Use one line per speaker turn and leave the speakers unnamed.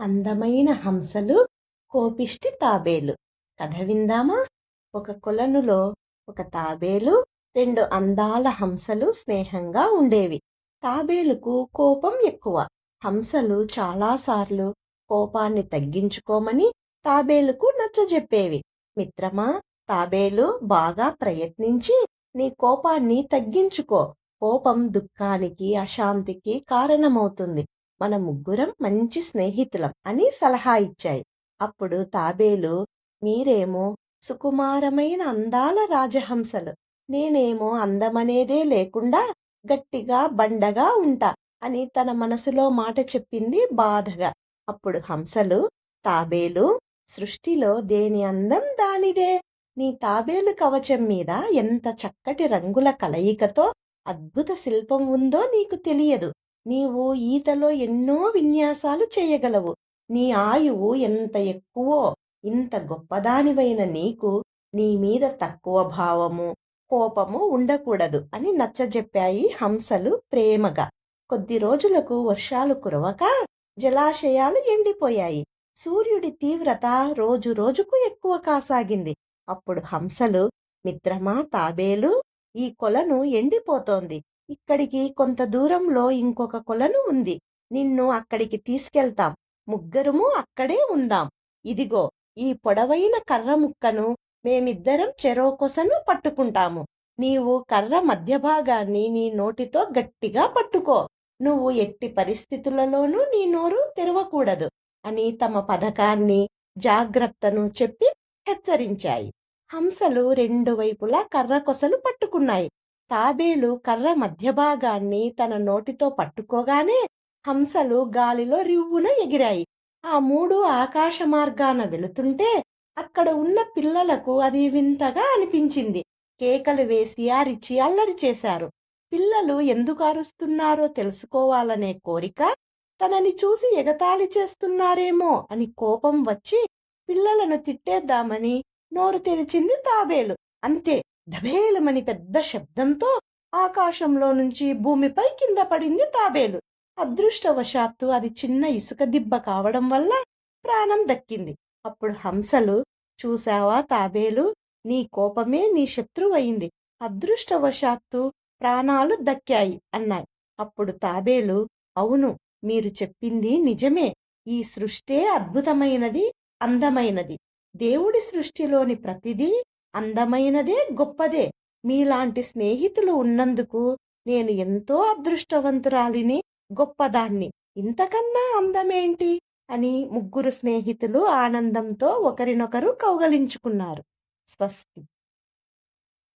అందమైన హంసలు కోపిష్టి తాబేలు. కథ విందామా? ఒక కొలనులో ఒక తాబేలు రెండు అందాల హంసలు స్నేహంగా ఉండేవి. తాబేలుకు కోపం ఎక్కువ. హంసలు చాలాసార్లు కోపాన్ని తగ్గించుకోమని తాబేలుకు నచ్చజెప్పేవి. మిత్రమా తాబేలు బాగా ప్రయత్నించి నీ కోపాన్ని తగ్గించుకో. కోపం దుఃఖానికి అశాంతికి కారణమవుతుంది. మన ముగ్గురం మంచి స్నేహితులం అని సలహా ఇచ్చాయి. అప్పుడు తాబేలు మీరేమో సుకుమారమైన అందాల రాజహంసలు. నేనేమో అందమనేదే లేకుండా గట్టిగా బండగా ఉంటా అని తన మనసులో మాట చెప్పింది బాధగా. అప్పుడు హంసలు తాబేలు సృష్టిలో దేని అందం దానిదే? నీ తాబేలు కవచం మీద ఎంత చక్కటి రంగుల కలయికతో అద్భుత శిల్పం ఉందో నీకు తెలియదు. నీవు ఈతలో ఎన్నో విన్యాసాలు చేయగలవు. నీ ఆయువు ఎంత ఎక్కువో ఇంత గొప్పదానివైన నీకు నీ మీద తక్కువ భావము కోపము ఉండకూడదు అని నచ్చజెప్పాయి హంసలు ప్రేమగా. కొద్ది రోజులకు వర్షాలు కురవక జలాశయాలు ఎండిపోయాయి. సూర్యుడి తీవ్రత రోజు రోజుకు ఎక్కువ కాసాగింది. అప్పుడు హంసలు మిత్రమా తాబేలు ఈ కొలను ఎండిపోతోంది. ఇక్కడికి కొంత దూరంలో ఇంకొక కొలను ఉంది. నిన్ను అక్కడికి తీసుకెళ్తాం. ముగ్గురము అక్కడే ఉందాం. ఇదిగో ఈ పొడవైన కర్ర ముక్కను మేమిద్దరం చెరోకొసను పట్టుకుంటాము. నీవు కర్ర మధ్య భాగాన్ని నీ నోటితో గట్టిగా పట్టుకో. నువ్వు ఎట్టి పరిస్థితులలోనూ నీ నోరు తెరవకూడదు అని తమ పథకాన్ని జాగ్రత్తను చెప్పి హెచ్చరించాయి. హంసలు రెండు వైపులా కర్ర కొసలు పట్టుకున్నాయి. తాబేలు కర్ర మధ్య భాగాన్ని తన నోటితో పట్టుకోగానే హంసలు గాలిలో రివ్వున ఎగిరాయి. ఆ మూడు ఆకాశ మార్గాన వెళుతుంటే అక్కడ ఉన్న పిల్లలకు అది వింతగా అనిపించింది. కేకలు వేసి అరిచి అల్లరి చేశారు. పిల్లలు ఎందుకు అరుస్తున్నారో తెలుసుకోవాలనే కోరిక తనని చూసి ఎగతాళి చేస్తున్నారేమో అని కోపం వచ్చి పిల్లలను తిట్టేద్దామని నోరు తెరిచింది తాబేలు. అంతే దబేలమని పెద్ద శబ్దంతో ఆకాశంలో నుంచి భూమిపై కింద పడింది తాబేలు. అదృష్టవశాత్తు అది చిన్న ఇసుక దిబ్బ కావడం వల్ల ప్రాణం దక్కింది. అప్పుడు హంసలు చూశావా తాబేలు? నీ కోపమే నీ శత్రువయింది. అదృష్టవశాత్తు ప్రాణాలు దక్కాయి అన్నాయి. అప్పుడు తాబేలు అవును మీరు చెప్పింది నిజమే. ఈ సృష్టే అద్భుతమైనది అందమైనది. దేవుడి సృష్టిలోని ప్రతిదీ అందమైనదే గొప్పదే. మీలాంటి స్నేహితులు ఉన్నందుకు నేను ఎంతో అదృష్టవంతురాలిని గొప్పదాన్ని. ఇంతకన్నా అందమేంటి? అని ముగ్గురు స్నేహితులు ఆనందంతో ఒకరినొకరు కౌగలించుకున్నారు. స్వస్తి